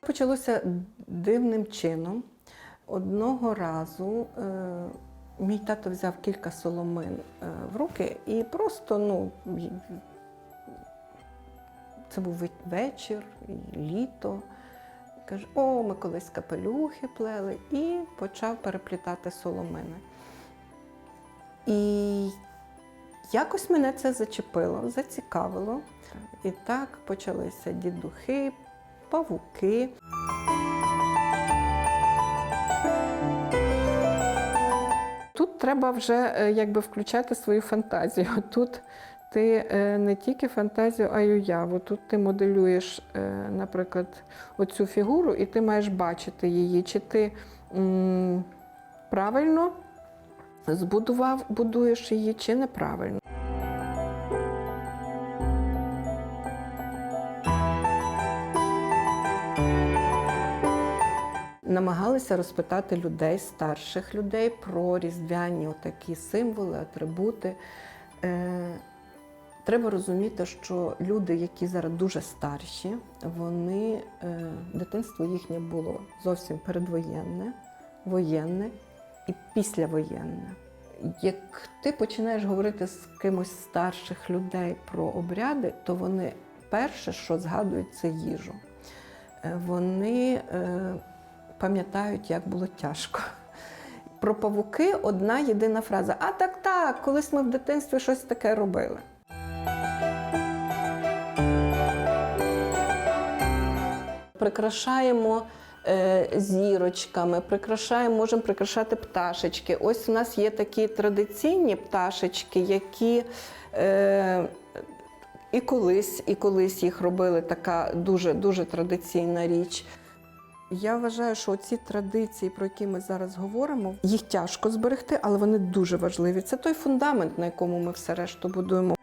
Почалося дивним чином. Одного разу е, мій тато взяв кілька соломин е, в руки і просто, ну, це був вечір, літо. Каже, о, ми колись капелюхи плели, і почав переплітати соломини. І якось мене це зачепило, зацікавило. І так почалися дідухи, павуки. Тут треба вже е, якби включати свою фантазію. Тут ти е, не тільки фантазію, а й уяву. Тут ти моделюєш, е, наприклад, оцю фігуру, і ти маєш бачити її, чи ти правильно збудував, будуєш її, чи неправильно. Намагалися розпитати людей, старших людей про різдвяні такі символи, атрибути. Е, треба розуміти, що люди, які зараз дуже старші, вони е, дитинство їхнє було зовсім передвоєнне, воєнне і післявоєнне. Як ти починаєш говорити з кимось старших людей про обряди, то вони перше, що згадують, це їжу. Е, Вони пам'ятають, як було тяжко. Про павуки одна єдина фраза: А так, так, колись ми в дитинстві щось таке робили. Прикрашаємо е, зірочками, прикрашаємо, можемо прикрашати пташечки. Ось у нас є такі традиційні пташечки, які е, і колись, і колись їх робили така дуже, дуже традиційна річ. Я вважаю, що ці традиції, про які ми зараз говоримо, їх тяжко зберегти, але вони дуже важливі. Це той фундамент, на якому ми все решту будуємо.